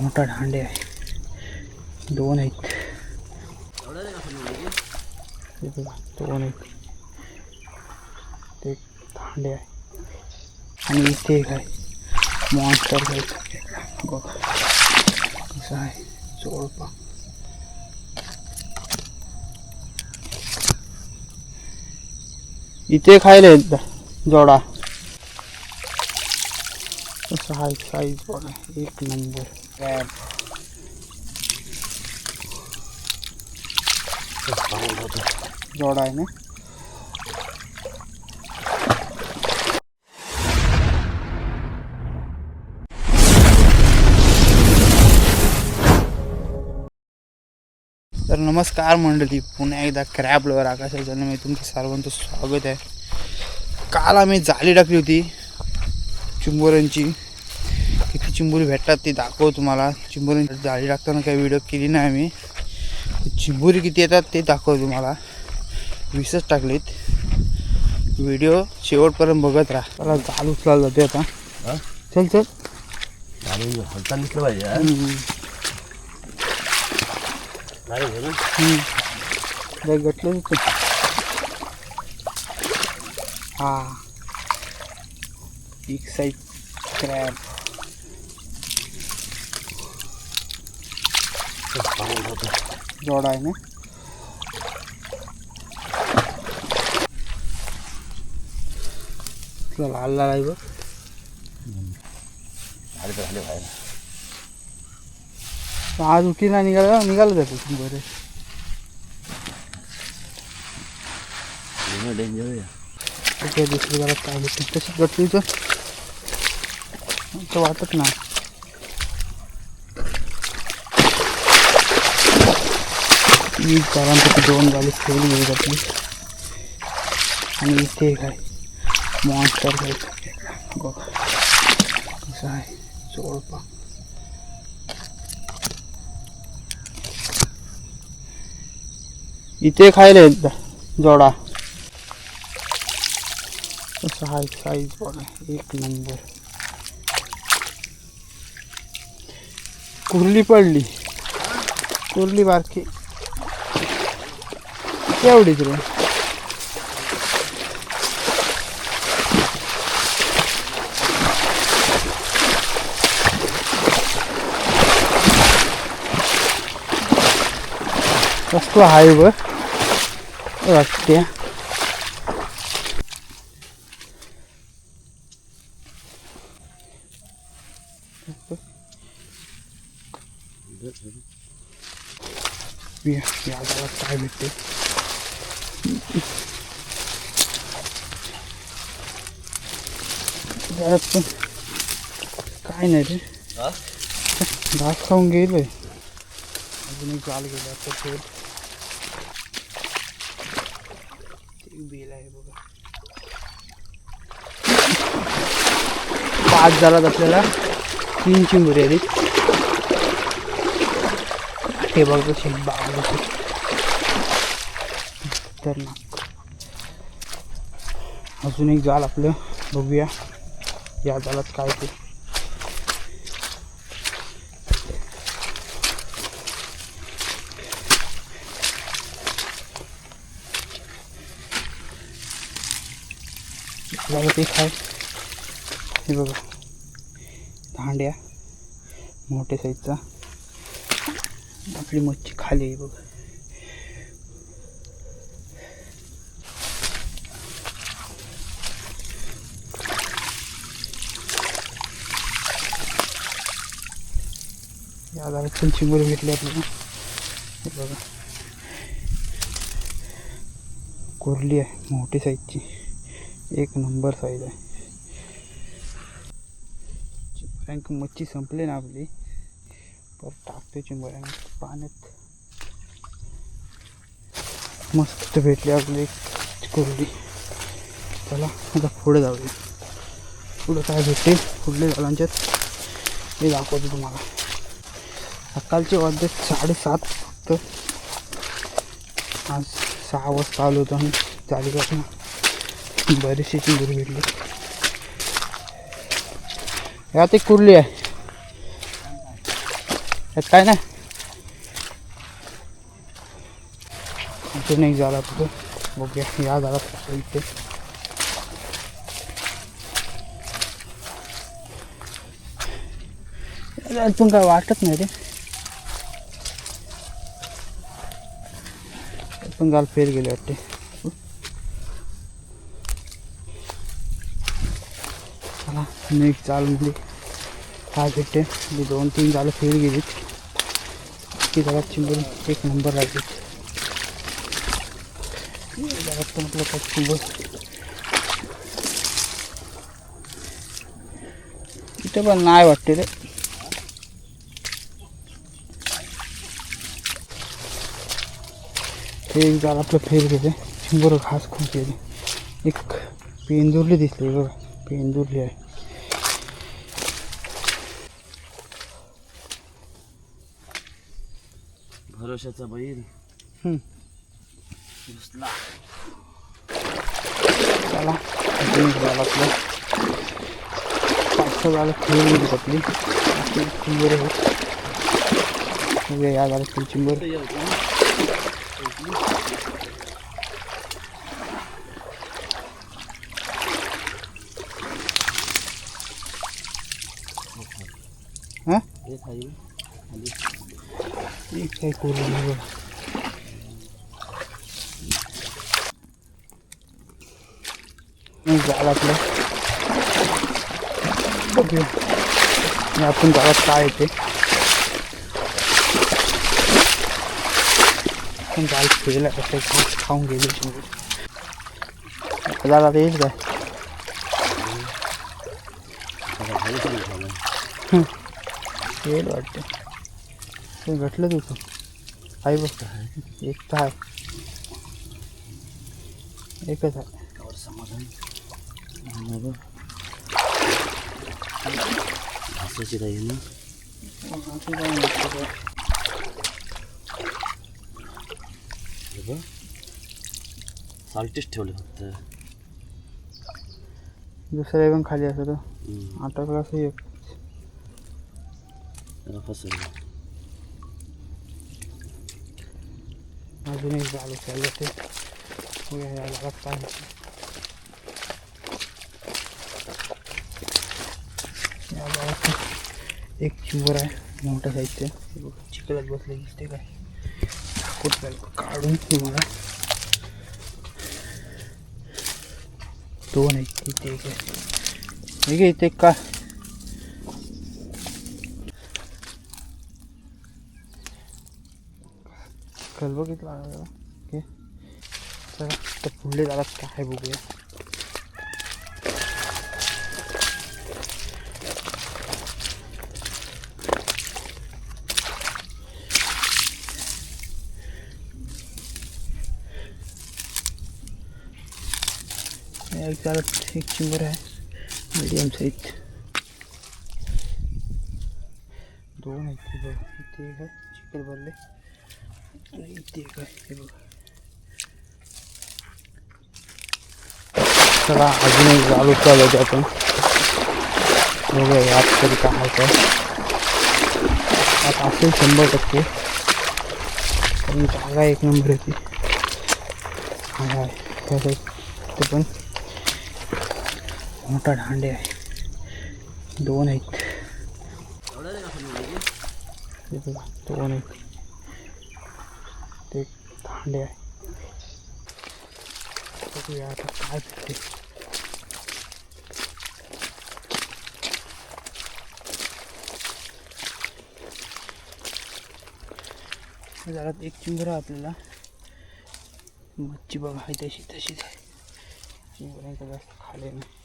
मोठा दांडे आहे. दोन आहेत. दोन आहेत. ते दांडे आहे. आणि इथे एक आहे. मॉन्स्टर बघा कसं आहे. जोडपा इथे खायला आहेत जोडा. आहे साईज बघा एक नंबर क्रॅब जोडा आहे ना? तर नमस्कार मंडळी पुन्हा एकदा क्रॅब लवर आकाशाच्या चॅनलमध्ये तुमचं सर्वांचं स्वागत आहे. काल आम्ही जाळी टाकली होती चिंबोऱ्यांची चिंबोरी भेटतात ते दाखव तुम्हाला. चिंबोऱ्यांची जाळी टाकताना काही व्हिडिओ केली नाही आम्ही. चिंबोरी किती येतात ते दाखव तुम्हाला. वीसच टाकलीत. व्हिडिओ शेवटपर्यंत बघत राहा. त्याला जाल उचलायला जाते आता? चल चल. हलता निघलं पाहिजे हा? हे. हा. बिग साईज क्रॅब पाहून होतं. जोडा आहे ना तुला लाल आहे बघ. झाले बाहेर आज उठी ना निघाला निघालं जातो बरे. डेंजर डेंजर आहे दुसरी जरा काय होतं तशी गटलीचं तर वाटत ना वीज झाडांपैकी दोन गाडी फेल गेली आपली आणि इथे एक आहे मॉन्स्टर आहे बघ. कसं आहे? जोडपा इथे खायला एकदा जोडा. कसं आहे? साईज बघा. एक नंबर कुर्ली पडली. कुर्ली बारकी. केवढीच रे. कसलं आहे बघ. वाटते. Yeah, या गावात काय भेटते घरात पण काय नाही रे. हा? घास खाऊन गेलोय. अजून एक जाल गेलं आता ते ते बेल आहे बघा. पाच झालात आपल्याला. तीन चिंबुरी आली हे बघ कशी बाग कशी तर ना अजून एक जाल आपलं बघूया. या जालात काय ते. बघा ते काय हे बघा. भांड्या मोठ्या साईजचा आपली मच्छी खाली आहे बघा. या दारात पण भेटली आपल्याला बघा. कोरली आहे मोठी साईजची एक नंबर साईज आहे. चिंबऱ्यांक मच्छी संपली ना आपली. पर टाकतो चिंबऱ्यांक पाण्यात. मस्त भेटली आपली एक कोरली. चला आता पुढे जाऊया. पुढं काय भेटते पुढल्या झाडांच्यात. मी दाखवतो तुम्हाला. सकाळचे वाजले साडेसात. फक्त आज सहा वाजता आलो होतो आणि चालीपासून बरीचशी चिंबुरी भेटली. यात एक कुर्ली आहे. यात काय नाही. अजून एक झाला तो बघूया. या झाला इथे. अजून काय वाटत नाही रे. पण गाल फेर गेले वाटते. चला नेक्स्ट चाल म्हणजे काय भेटते? मी दोन तीन झालं फेर गेली. ती जरा चिंबर एक नंबर राहते जरा पण काय चिंबल इथं पण नाही वाटते रे. ते एक झालं आपलं फेर गेले. चिंबर घास खूप गेले एक पेंदुरली दिसली बघा. पेंदुरली आहे. भरोशाचा बैल. घुसला. आपलं. पाच सहा झालं खेळ गेली आपली. आपली चिंबर आहे. बघूया या झालं आपली चिंबर हां हे खाईल खाली एक काय करू बघा एक झालं आपलं बघूया आणि आपण गावात काय येते पण जाल खेळला कसं घास खाऊन गेली दादा येईल काय येईल वाटतं ते घटलं तुझं आहे बघ एक तर आहे एकच आहे समाधान आणि बघ घासाची काही ना बघ साल्टीच ठेवले फक्त दुसऱ्या पण खाली असं तो आटकला असं एक त्याला फसवलं अजून एक झालं चाललं ते बघूया या गावात काय होतं. या गावात एक चिवर आहे मोठं साहित्य चिखलात बसले दिसते काय कुठं काढून तुम्हाला दोन आहेत तिथे एक आहे. ठीक आहे इथे का कल बघितला चला तर पुढले जरा काय बघूया एक जरा एक चिंबर आहे मीडियम साइज़। इथे एक आहे चिकल एक हे चला अजून एक आपण बघूया तरी काय आता असेल शंभर टक्के जागा एक नंबर होती हा ते पण मोठा दांडे आहे. दोन आहेत दोन आहेत ते दांडे आहे. बघूया आता काय भेटते. जरा एक चिंबर आपल्याला. मच्छी बघा आहे तशी तशीच आहे. चिंबरांचा जास्त खाले नाही.